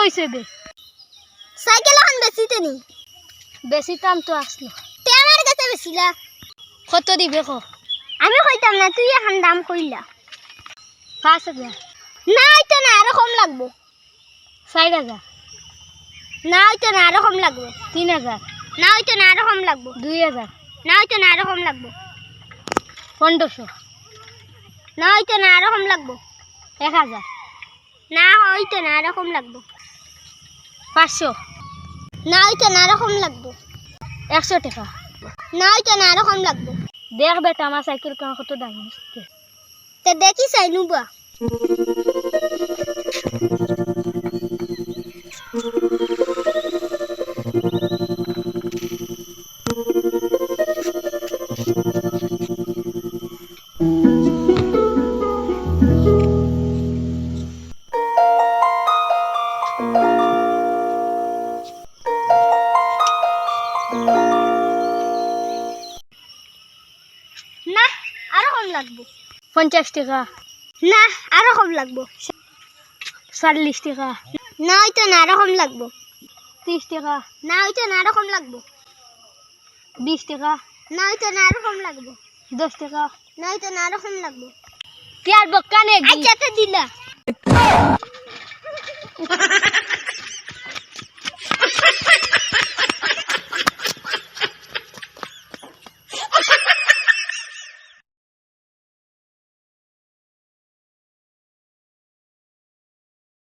হয়েছে দে। সাইকেল এখন বেশিতে নি বেশি দাম তো আসলো তে আমার কাছে বেশিলা কত দিবে কো আমি কইতাম না তুই এখন দাম কইলা পাঁচ হাজার না হইতো না আরও কম লাগবো। চার হাজার না হইতো না আরও কম লাগবো। তিন হাজার না হইতো না আরও কম লাগবো। দুই হাজার না হইতো না আরও কম লাগবো। পনেরোশো না হইতো না আরও কম লাগবো। এক হাজার না হইতো না আরও কম লাগবো। পাঁচশো। না হইতো না আরও কম লাগবো? একশো টাকা। না হইতো না আরও কম লাগবো? দেখ বেটা, আমার সাইকেল কেমন কত দাম তে দেখি চাই, নুবা। না লাগবো? পঞ্চাশ টাকা। না, আরও কম লাগবো। চল্লিশ টাকা। না হইতো না, আরও কম লাগবো। ত্রিশ টাকা। না হইতো না, আরও কম লাগবো। বিশ টাকা। না হইতো না, আরও কম লাগবো। দশ টাকা। না হইতো না, আরও কম লাগবো। পেঁয়াজ বক্কা নেই আচ্ছা দিলা।